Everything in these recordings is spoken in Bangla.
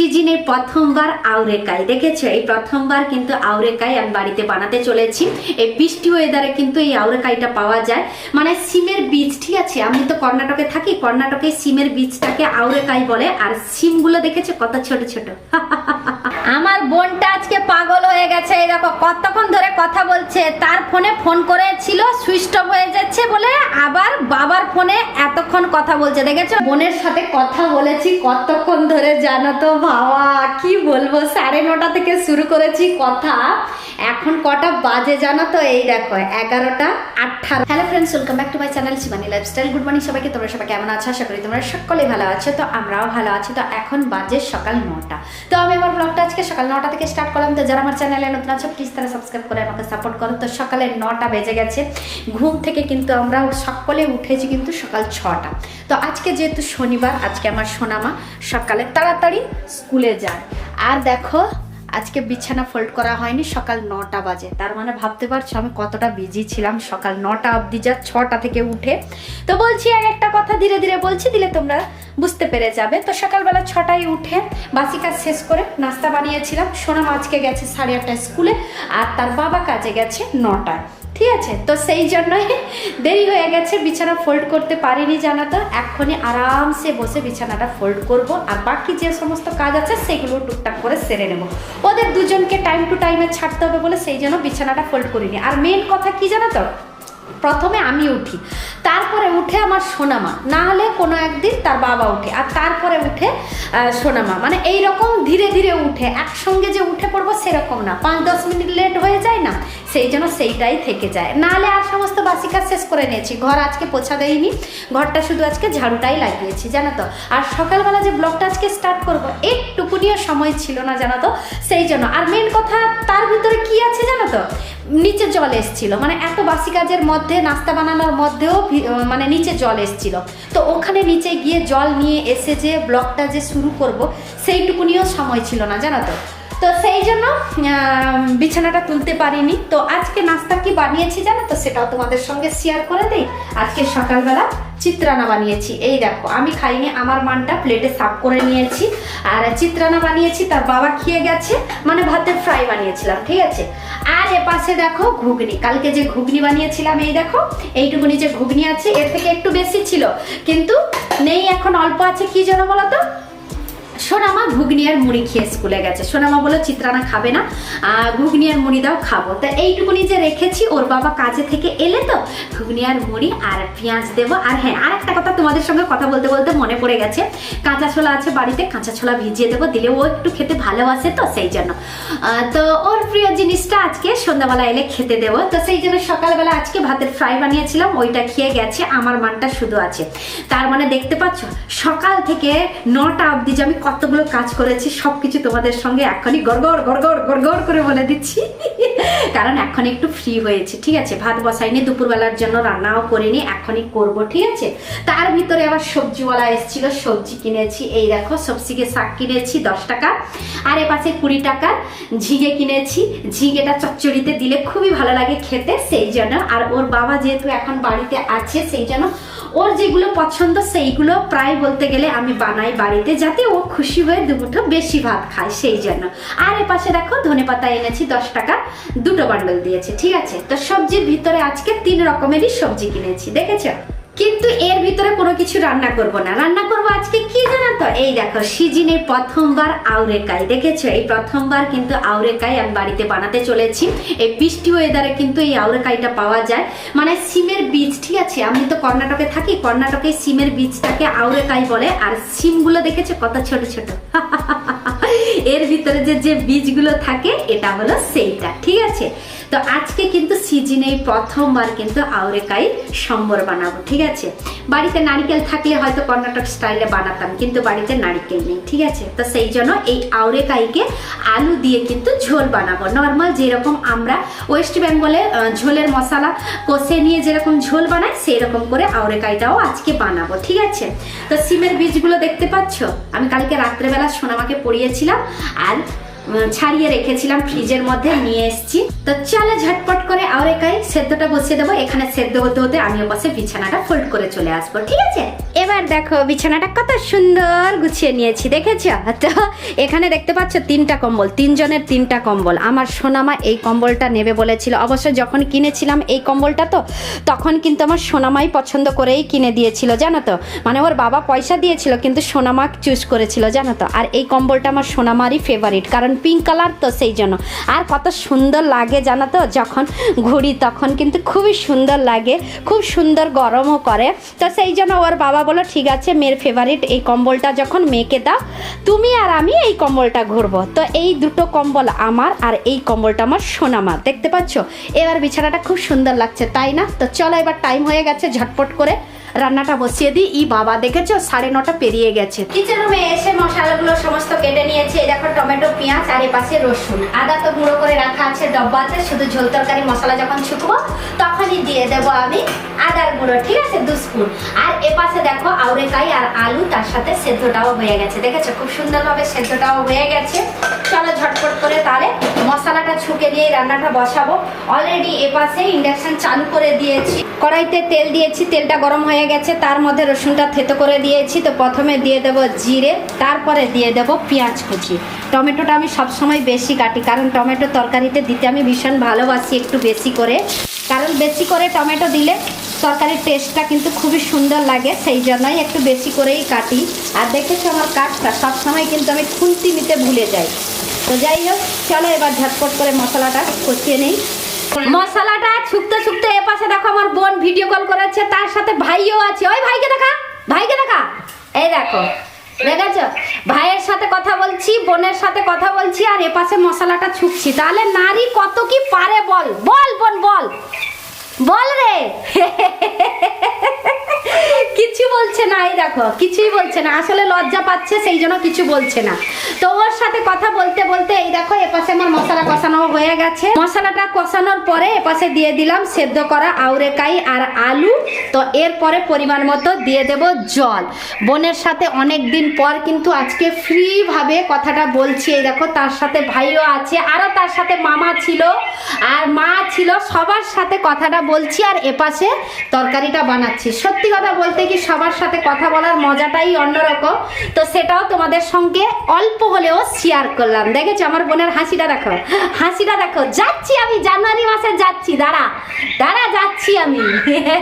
সিজিনে প্রথমবার আউরেকাই। দেখেছ? এই প্রথমবার কিন্তু আউরেকাই আমি বাড়িতে বানাতে চলেছি। এই বৃষ্টি ওয়েদারে কিন্তু এই আউরেকাইটা পাওয়া যায়। মানে সিমের বীজ, ঠিক আছে? আমি তো কর্ণাটকে থাকি, কর্ণাটকে সিমের বীজটাকে আউরেকাই বলে। আর সিমগুলো দেখেছ? কত ছোট ছোট। আমার বোনটা আজকে পাগল হয়ে গেছে। এই দেখো, কতক্ষণ ধরে কথা বলছে। তার ফোনে ফোন করেছিল, সুইচ অফ হয়ে যাচ্ছে বলে আবার বাবার ফোনে এতক্ষণ কথা বলছে। দেখেছ? বোনের সাথে কথা বলেছি কতক্ষণ ধরে জানো তো বাবা? কি বলব? সাড়ে নটা থেকে শুরু করেছি কথা। এখন কটা বাজে জানো তো? এই দেখো, এগারোটা আঠারো। Hello friends welcome back to my channel Shivani lifestyle good morning সবাইকে, তোমরা সবাই কেমন আছো? আশা করি তোমরা সকলে ভালো আছো। তো আমরাও ভালো আছি। তো এখন বাজে সকাল নটা। তো আমি আমার ব্লগটা আজকে সকাল নটা থেকে স্টার্ট করলাম। তো যারা আমার চ্যানেলে নতুন আছো প্লিজ তারা সাবস্ক্রাইব করে আমাকে সাপোর্ট করো। তো সকালে নটা বেজে গেছে। ঘুম থেকে কিন্তু আমরা সকলে উঠেছি কিন্তু সকাল ছটা। তো আজকে যেহেতু শনিবার, আজকে আমার সোনামা সকালে তাড়াতাড়ি স্কুলে যায়। আর দেখো, আজকে বিছানা ফোল্ড করা হয়নি, সকাল নটা বাজে। তার মানে ভাবতে পারছ আমি কতটা বিজি ছিলাম সকাল নটা অবধি, যা ছটা থেকে উঠে। তো বলছি আর একটা কথা ধীরে ধীরে বলছি, দিলে তোমরা বুঝতে পেরে যাবে। তো সকালবেলা ছটায় উঠে বাসি কাজ শেষ করে নাস্তা বানিয়েছিলাম। সোনাম আজকে গেছে সাড়ে আটটায় স্কুলে আর তার বাবা কাজে গেছে নটায়। ঠিক আছে? তো সেই জন্যই দেরি হয়ে গেছে, বিছানা ফোল্ড করতে পারিনি জানা তো এক্ষুনি আরামসে বসে বিছানাটা ফোল্ড করব আর বাকি যে সমস্ত কাজ আছে সেগুলো টুকটাক করে সেরে নেব। ওদের দুজনকে টাইম টু টাইমে ছাড়তে হবে বলে সেই জন্য বিছানাটা ফোল্ড করিনি। আর মেন কথা কি জানো তো প্রথমে আমি উঠি। তারপরে উঠে আমার সোনামা। না হলে কোনো একদিন তার বাবা উঠে। আর তারপরে উঠে সোনামা। মানে এই রকম ধীরে ধীরে উঠে। একসঙ্গে যে উঠে পড়ব সেরকম না। পাঁচ দশ মিনিট লেট হয়ে যায় না, সেই জন্য সেইটাই থেকে যায়। নাহলে আর সমস্ত বাসি কাজ শেষ করে নিয়েছি। ঘর আজকে পোছা দেয়নি ঘরটা শুধু আজকে ঝাড়ুটাই লাগিয়েছি, জানো তো। আর সকালবেলা যে ব্লগটা আজকে স্টার্ট করব, একটুকুনিও সময় ছিল না, জানো তো। সেই জন্য। আর মেন কথা, তার ভিতরে কি আছে, জানো তো? নিচে জল এসছিল। মানে এত বাসি কাজের মধ্যে, নাস্তা বানানোর মধ্যেও মানে নিচে জল এসছিল। তো ওখানে নিচে গিয়ে জল নিয়ে এসে যে ব্লকটা যে শুরু করব, সেইটুকুনিও সময় ছিল না, জানো তো? তো সেই জন্য বিছানাটা তুলতে পারিনি। তো আজকে নাস্তা কি বানিয়েছি জানো তো? সেটাও তোমাদের সঙ্গে শেয়ার করে দিই। আজকে সকালবেলা চিত্রানা বানিয়েছি। এই দেখো, আমি খাইনি, আমার মানটা প্লেটে সাফ করে নিয়েছি। আর চিত্রানা বানিয়েছি, তার বাবা খেয়ে গেছে। মানে ভাতের ফ্রাই বানিয়েছিলাম, ঠিক আছে? আর এ পাশে দেখো ঘুগনি। কালকে যে ঘুগনি বানিয়েছিলাম, এই দেখো, এইটুকুনি যে ঘুগনি আছে, এর থেকে একটু বেশি ছিল। কিন্তু নেই, এখন অল্প আছে, কি যেন বলো তো? সোনামা ঘুগনি আর মুড়ি খেয়ে স্কুলে গেছে। সোনামা বলো চিত্রানা খাবে না। ঘুগনি আর মুড়ি দাও, খাব। তা এইটুকুনি যে রেখেছি, ওর বাবা কাজে থেকে এলে তো ঘুগনি আর মুড়ি আর পেঁয়াজ দেবো। আর হ্যাঁ আর একটা কথা তোমাদের সঙ্গে কথা বলতে বলতে মনে পড়ে গেছে। কাঁচা ছোলা আছে বাড়িতে, কাঁচা ছোলা ভিজিয়ে দেবো, দিলে ও একটু খেতে ভালোবাসে তো সেই জন্য। তো ওর প্রিয় জিনিসটা আজকে সন্ধ্যাবেলা এলে খেতে দেবো। তো সেই জন্য সকালবেলা আজকে ভাতের ফ্রাই বানিয়েছিলাম, ওইটা খেয়ে গেছে, আমার মানটা শুধু আছে। তার মানে দেখতে পাচ্ছ, সকাল থেকে নটা অবধি যে আমি কতগুলো কাজ করেছি সব কিছু তোমাদের সঙ্গে এখনই গড়গড় গড়গড় গড়গড় করে বলে দিচ্ছি। কারণ এখন একটু ফ্রি হয়েছে, ঠিক আছে? ভাত বসাইনি, দুপুরবেলার জন্য রান্নাও করিনি এখনই করব, ঠিক আছে? তার ভিতরে আবার সবজিওয়ালা এসেছিল, সবজি কিনেছি, এই দেখো, সবজিকে শাক কিনেছি, দশ টাকা। আর এ পাশে কুড়ি টাকার ঝিঙে কিনেছি, ঝিঙেটা চচ্চড়িতে দিলে খুবই ভালো লাগে খেতে, সেই জন্য। আর ওর বাবা যেহেতু এখন বাড়িতে আছে, সেই জন্য ওর যেগুলো পছন্দ, সেইগুলো প্রায় বলতে গেলে আমি বানাই বাড়িতে যাতে ও খুশি হয়ে দুমুঠো বেশি ভাত খায়, সেই জন্য। আর এ পাশে দেখো ধনে পাতা এনেছি, দশ টাকা, দুটো বান্ডল দিয়েছে, ঠিক আছে? তো সবজির ভিতরে আজকে তিন রকমেরই সবজি কিনেছি, দেখেছ? কিন্তু কোনো কিছু রান্না করব না। রান্না করব আজকে কি জানো তো? এই দেখো, সিজিনে প্রথমবার আউরেকাই। দেখেছ? এই প্রথমবার কিন্তু আউরেকাই আমি বাড়িতে বানাতে চলেছি। এই বৃষ্টি ওয়েদারে কিন্তু এই আউরেকাইটা পাওয়া যায়। মানে সিমের বীজ, ঠিক আছে? আমি তো কর্ণাটকে থাকি, কর্ণাটকে সিমের বীজটাকে আউরেকাই বলে। আর সিমগুলো দেখেছ? কত ছোট ছোট। এর ভিতরে যে যে বীজগুলো থাকে, এটা হলো সেইটা, ঠিক আছে? তো আজকে কিন্তু সিজনে প্রথমবার কিন্তু আউরেকাই সম্বর বানাবো, ঠিক আছে? বাড়িতে নারিকেল থাকলে হয়তো কর্ণাটক স্টাইলে বানাতাম, কিন্তু বাড়িতে নারিকেল নেই, ঠিক আছে? তো সেই জন্য এই আউরেকাইকে আলু দিয়ে কিন্তু ঝোল বানাবো। নর্মাল যেরকম আমরা ওয়েস্ট বেঙ্গলে ঝোলের মশলা কষে নিয়ে যেরকম ঝোল বানাই সেই রকম করে আউরেকাইটাও আজকে বানাবো, ঠিক আছে? তো সিমের বীজগুলো দেখতে পাচ্ছ? আমি কালকে রাত্রেবেলা সোনামাকে পড়িয়েছিলাম, আর ছাড়িয়ে রেখেছিলাম ফ্রিজের মধ্যে, নিয়ে এসেছি। তো চলে ঝটপট করে আউরেকাই সেদ্ধটা বসিয়ে দেবো। এখানে সেদ্ধ হতে হতে আমি ওপাশে বিছানাটা ফোল্ড করে চলে আসব, ঠিক আছে? এবার দেখো বিছানাটা কত সুন্দর গুছিয়ে নিয়েছি, দেখেছ? তো এখানে দেখতে পাচ্ছ তিনটা কম্বল, তিনজনের তিনটা কম্বল। আমার সোনামা এই কম্বলটা নেবে বলেছিল। অবশ্য যখন কিনেছিলাম এই কম্বলটা তো, তখন কিন্তু আমার সোনামাই পছন্দ করেই কিনে দিয়েছিল, জানো তো? মানে ওর বাবা পয়সা দিয়েছিল, কিন্তু সোনামা চুজ করেছিল, জানো তো? আর এই কম্বলটা আমার সোনামারই ফেভারিট কারণ পিঙ্ক কালার তো সেই জন্য। আর কত সুন্দর লাগে, জানো তো? যখন ঘুরি তখন কিন্তু খুবই সুন্দর লাগে, খুব সুন্দর গরমও করে। তো সেই জন্য ওর বাবা বলো, ঠিক আছে, মেয়ের ফেভারিট এই কম্বলটা যখন মেয়েকে দাও, তুমি আর আমি এই কম্বলটা ঘুরবো। তো এই দুটো কম্বল আমার আর এই কম্বলটা আমার সোনামা দেখতে পাচ্ছ? এবার বিছানাটা খুব সুন্দর লাগছে, তাই না? তো চলো, এবার টাইম হয়ে গেছে, ঝটপট করে রান্নাটা বসিয়ে দিই। ই বাবা দেখেছ? সাড়ে নটা পেরিয়ে গেছে। কিচেন রুমে এসে মশলাগুলো সমস্ত কেটে নিয়েছি। এই দেখো টমেটো, পেঁয়াজ, আর এপাশে রসুন। আদা তো গুঁড়ো করে রাখা আছে ডব্বাতে শুধু ঝোল তরকারি, মশলা যখন ছুকবো তখনই দিয়ে দেব আমি আদার গুঁড়ো, ঠিক আছে? দু স্পুন। আর এপাশে দেখো আউরেকাই আর আলু, তার সাথে সেদ্ধটাও হয়ে গেছে। দেখেছ? খুব সুন্দরভাবে সেদ্ধটাও হয়ে গেছে। চলো ঝটপট করে তাহলে মশলাটা ছুকে দিয়ে রান্নাটা বসাবো। অলরেডি এপাশে ইন্ডাকশন চালু করে দিয়েছি। কড়াইতে তেল দিয়েছি, তেলটা গরম হয়ে গেছে, তার মধ্যে রসুনটা থেতো করে দিয়েছি। তো প্রথমে দিয়ে দেব জিরে, তারপরে দিয়ে দেব পেঁয়াজ কুচি। টমেটোটা আমি সবসময় বেশি কাটি, কারণ টমেটো তরকারিতে দিতে আমি ভীষণ ভালোবাসি একটু বেশি করে। কারণ বেশি করে টমেটো দিলে তরকারির টেস্টটা কিন্তু খুবই সুন্দর লাগে, সেই জন্যই একটু বেশি করেই কাটি। আর দেখেছ আমার কাঠটা সবসময় কিন্তু আমি খুন্তি নিতে ভুলে যাই। তো যাই হোক, চলো এবার ঝটপট করে মশলাটা কষিয়ে নিই। মশলাটা ছুকতে ছুকতে পাশে দেখো আমার বোন ভিডিও কল করেছে, তার সাথে ভাইও আছে। ওই ভাইকে দেখা ভাইকে দেখা। এই দেখো, দেখেছ? ভাইয়ের সাথে কথা বলছি, বোনের সাথে কথা বলছি, আর এ পাশে মশলাটা ছুকছি তাহলে নারী কত কি পারে বল? বল বোন, বল। বল রে। কিছু বলছে না, এই দেখো, কিছুই বলছে না। আসলে লজ্জা পাচ্ছে, সেই জন্য কিছু বলছে না। তো ওর সাথে কথা বলতে বলতে, এই দেখো, এপাশে আমার মশলা কষানো হয়ে গেছে। মশলাটা কষানোর পরে এপাশে দিয়ে দিলাম সেদ্ধ করা আউরেকাই আর আলু। তো এরপরে পরিমাণ মতো দিয়ে দেব জল। বোনের সাথে অনেক দিন পর কিন্তু আজকে ফ্রি ভাবে কথাটা বলছি, এই দেখো, তার সাথে ভাইও আছে, আরও তার সাথে মামা ছিল। আর মা ছিল, সবার সাথে কথাটা বলছি আর এপাশে তরকারিটা বানাচ্ছি। সত্যি কথা বলতে কি সবার সাথে কথা বলার মজাটাই অন্যরকম। তো সেটাও তোমাদের সঙ্গে অল্প হলেও শেয়ার করলাম। দেখেছ আমার বোনের হাসিটা দেখো? হাসিটা দেখো। যাচ্ছি আমি, জানুয়ারি মাসে যাচ্ছি। দাঁড়া দাঁড়া, যাচ্ছি আমি।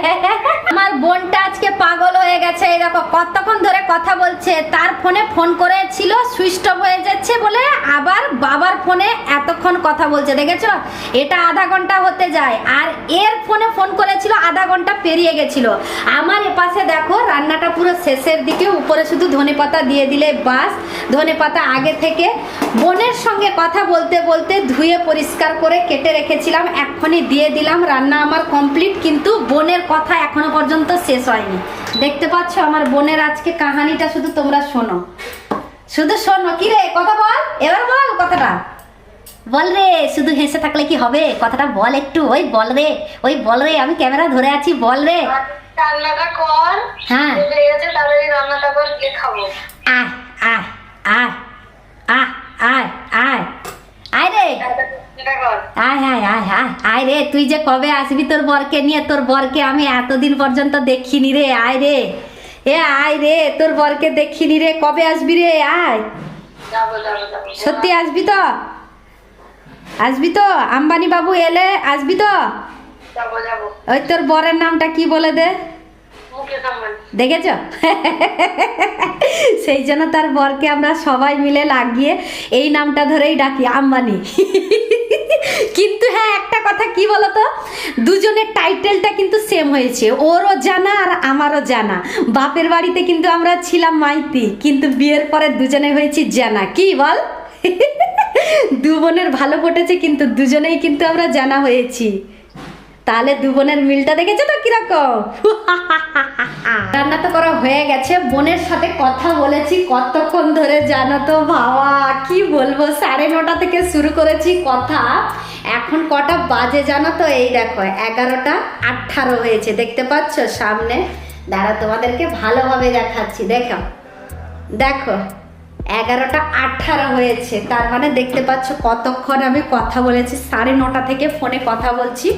আমার বোনটা আজকে পাগল হয়ে গেছে। এই দেখো, কতক্ষণ ধরে কথা বলছে। তার ফোনে ফোন করেছিল, সুইচ অফ হয়ে যাচ্ছে বলে আবার বাবার ফোনে এতক্ষণ কথা বলছে। দেখেছ? এটা আধা ঘণ্টা হতে যায়। আর এর ফোনে ফোন করেছিল, আধা ঘণ্টা পেরিয়ে গেছিল। আমার এপাশে দেখো, রান্নাটা পুরো শেষের দিকে, উপরে শুধু ধনে পাতা দিয়ে দিলে বাস। ধনে পাতা আগে থেকে বোনের সঙ্গে কথা বলতে বলতে ধুয়ে পরিষ্কার করে কেটে রেখেছিলাম, এক্ষুনি দিয়ে দিলাম। রান্না আমার কমপ্লিট, কিন্তু বোনের কথা এখনও পর্যন্ত শেষ হয়নি। দেখতে পাচ্ছ আমার বোনের আজকে কাহানিটা শুধু তোমরা শোনো। শুধু শোনো, কি রে? কথা বল, এবার বল কথাটা। বল রে শুধু হেসে থাকলে কি হবে? কথাটা বল একটু ওই বল রে ওই বল রে আমি ক্যামেরা ধরে আছি বল রে। রান্নাটা কর হ্যাঁ। তাড়াতাড়ি রান্নাটা কর গিয়ে খাব। আয় আয় আয় আয় আয় আয়। আয় রে। আয় আয় আয় আয় আয় রে তুই যে কবে আসবি তোর বরকে নিয়ে তোর বরকে আমি এতদিন পর্যন্ত দেখিনি রে আয় রে। এ আয় রে তোর বরকে দেখিনি রে কবে আসবি রে আয়। সত্যি আসবি তো? আসবি তো? আম্বানি বাবু এলে আসবি তো? ওই তোর বরের নামটা কি বলে দে? দেখেছ? সেই জন্য তার বরকে আমরা সবাই মিলে লাগিয়ে এই নামটা ধরেই ডাকি আম্বানি। কিন্তু হ্যাঁ একটা কথা কি বলতো? দুজনের টাইটেলটা কিন্তু সেম হয়েছে। ওরও জানা আর আমারও জানা। বাপের বাড়িতে কিন্তু আমরা ছিলাম মাইতি কিন্তু বিয়ের পরে দুজনে হয়েছি জানা। কি বল? দু বোনের ভালো পটেছে কিন্তু দুজনেই কিন্তু আমরা জানা হয়েছি। তাহলে দু বোনের মিলটা দেখেছ তো কীরকম? রান্না তো করা হয়ে গেছে, বোনের সাথে কথা বলেছি কতক্ষণ ধরে জানো তো বাবা? কি বলব, সাড়ে নটা থেকে শুরু করেছি কথা। এখন কটা বাজে জানো তো? এই দেখো, এগারোটা আঠারো হয়েছে, দেখতে পাচ্ছ সামনে? দাঁড়া তোমাদেরকে ভালোভাবে দেখাচ্ছি, দেখো। দেখো। এগারোটা আঠারো হয়েছে। তার মানে দেখতে পাচ্ছ কতক্ষণ আমি কথা বলেছি। সাড়ে নটা থেকে ফোনে কথা বলছি।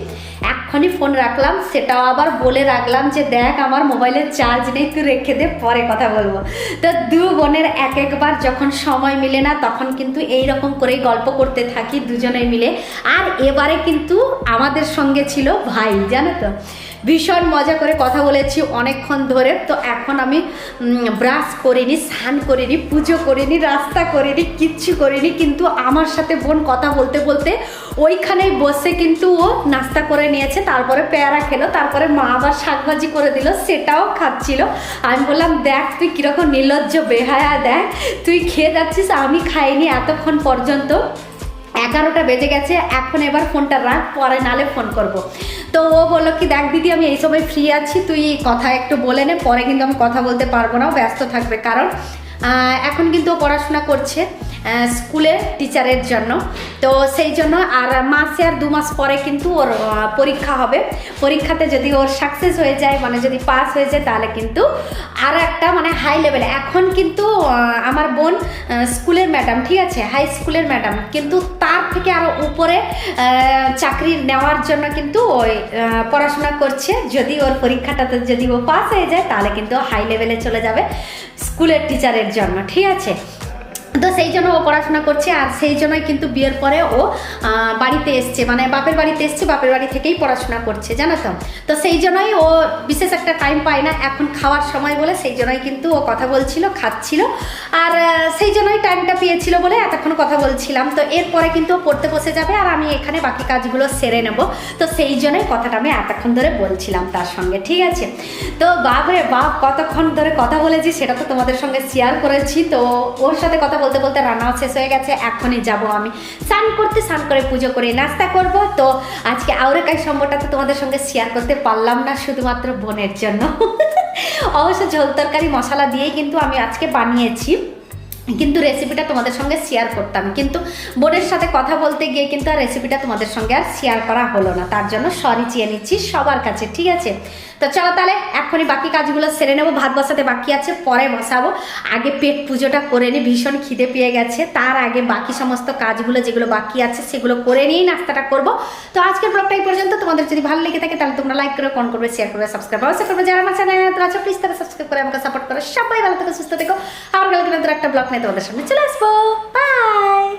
এক্ষুনি ফোন রাখলাম, সেটাও আবার বলে রাখলাম যে, দেখ, আমার মোবাইলের চার্জ নেই, তুই রেখে দে, পরে কথা বলব। তো দু বোনের এক একবার যখন সময় মিলে না, তখন কিন্তু এই রকম করেই গল্প করতে থাকি দুজনে মিলে। আর এবারে কিন্তু আমাদের সঙ্গে ছিল ভাই, জানো তো? ভীষণ মজা করে কথা বলেছি অনেকক্ষণ ধরে। তো এখন আমি ব্রাশ করিনি, স্নান করিনি, পুজো করিনি, রাস্তা করিনি, কিচ্ছু করিনি, কিন্তু আমার সাথে বোন কথা বলতে বলতে ওইখানেই বসে কিন্তু ও নাস্তা করে নিয়েছে, তারপরে পেয়ারা খেলো, তারপরে মা আবার শাকভাজি করে দিল, সেটাও খাচ্ছিল। আমি বললাম, দেখ, তুই কীরকম নির্লজ্জ বেহায়া, দেখ, তুই খেয়ে যাচ্ছিস, আমি খাইনি এতক্ষণ পর্যন্ত। এগারোটা বেজে গেছে, এখন এবার ফোনটা রাখ, পরে নালে ফোন করব। তো ও বলল কি, দেখ দিদি, আমি এই সময় ফ্রি আছি, তুই কথা একটু বলে নে, পরে কিন্তু আমি কথা বলতে পারব না ব্যস্ত থাকবে। কারণ এখন কিন্তু পড়াশোনা করছে। স্কুলে টিচারের জন্য। তো সেই জন্য আর মাসে আর দু মাস পরে কিন্তু ওর পরীক্ষা হবে। পরীক্ষাতে যদি ওর সাকসেস হয়ে যায় মানে যদি পাস হয়ে যায়, তাহলে কিন্তু আর একটা মানে হাই লেভেলে এখন কিন্তু আমার বোন স্কুলের ম্যাডাম ঠিক আছে? হাই স্কুলের ম্যাডাম কিন্তু তার থেকে আরও উপরে চাকরি নেওয়ার জন্য কিন্তু ওই পড়াশোনা করছে। যদি ওর পরীক্ষাটাতে যদি ও পাস হয়ে যায়, তাহলে কিন্তু হাই লেভেলে চলে যাবে স্কুলের টিচারের জন্য, ঠিক আছে? তো সেই জন্য ও পড়াশোনা করছে আর সেই জন্যই কিন্তু বিয়ের পরে ও বাড়িতে এসছে। মানে বাপের বাড়িতে এসছে, বাপের বাড়ি থেকেই পড়াশোনা করছে, জানো তো? তো সেই জন্যই ও বিশেষ একটা টাইম পায় না এখন খাওয়ার সময় বলে, সেই জন্যই কিন্তু ও কথা বলছিল, খাচ্ছিল। আর সেই জন্যই টাইমটা পেয়েছিল বলে এতক্ষণ কথা বলছিলাম। তো এরপরে কিন্তু ও পড়তে বসে যাবে আর আমি এখানে বাকি কাজগুলো সেরে নেব। তো সেই জন্যই কথাটা আমি এতক্ষণ ধরে বলছিলাম তার সঙ্গে, ঠিক আছে? তো বাপরে বাপ, কতক্ষণ ধরে কথা বলেছি সেটা তো তোমাদের সঙ্গে শেয়ার করেছি। তো ওর সাথে কথা বলতে বলতে রান্নাও শেষ হয়ে গেছে, এখনই যাব আমি। স্নান করতে, স্নান করে পুজো করে নাস্তা করব। তো আজকে আউরেকাই সম্পর্কটা তো তোমাদের সঙ্গে শেয়ার করতে পারলাম না, শুধুমাত্র বোনের জন্য। অবশ্য ঝোল তরকারি, মশলা দিয়েই কিন্তু আমি আজকে বানিয়েছি। কিন্তু রেসিপিটা তোমাদের সঙ্গে শেয়ার করতাম। কিন্তু বোনের সাথে কথা বলতে গিয়ে কিন্তু আর রেসিপিটা তোমাদের সঙ্গে আর শেয়ার করা হলো না। তার জন্য সরি চেয়ে নিচ্ছি সবার কাছে, ঠিক আছে? তো চলো তাহলে এখনই বাকি কাজগুলো সেরে নেব, ভাত বসাতে বাকি আছে, পরে বসাবো। আগে পেট পুজোটা করে নিই ভীষণ খিদে পেয়ে গেছে। তার আগে বাকি সমস্ত কাজগুলো যেগুলো বাকি আছে, সেগুলো করে নিয়েই নাস্তাটা করব। তো আজকের ব্লগটা এই পর্যন্ত। তোমাদের যদি ভালো লেগে থাকে, তাহলে তোমরা লাইক করে কোন করবে শেয়ার করবে সাবস্ক্রাইব অবশ্যই করবে যারা আমার চ্যানেল নতুন আছে প্লিজ তারা সাবস্ক্রাইব করে আমাকে সাপোর্ট করো। সবাই ভালো থেকো, সুস্থ থেকো। আবার কালকে একটা ব্লগ নিয়ে তোমাদের সামনে চলে আসব। বাই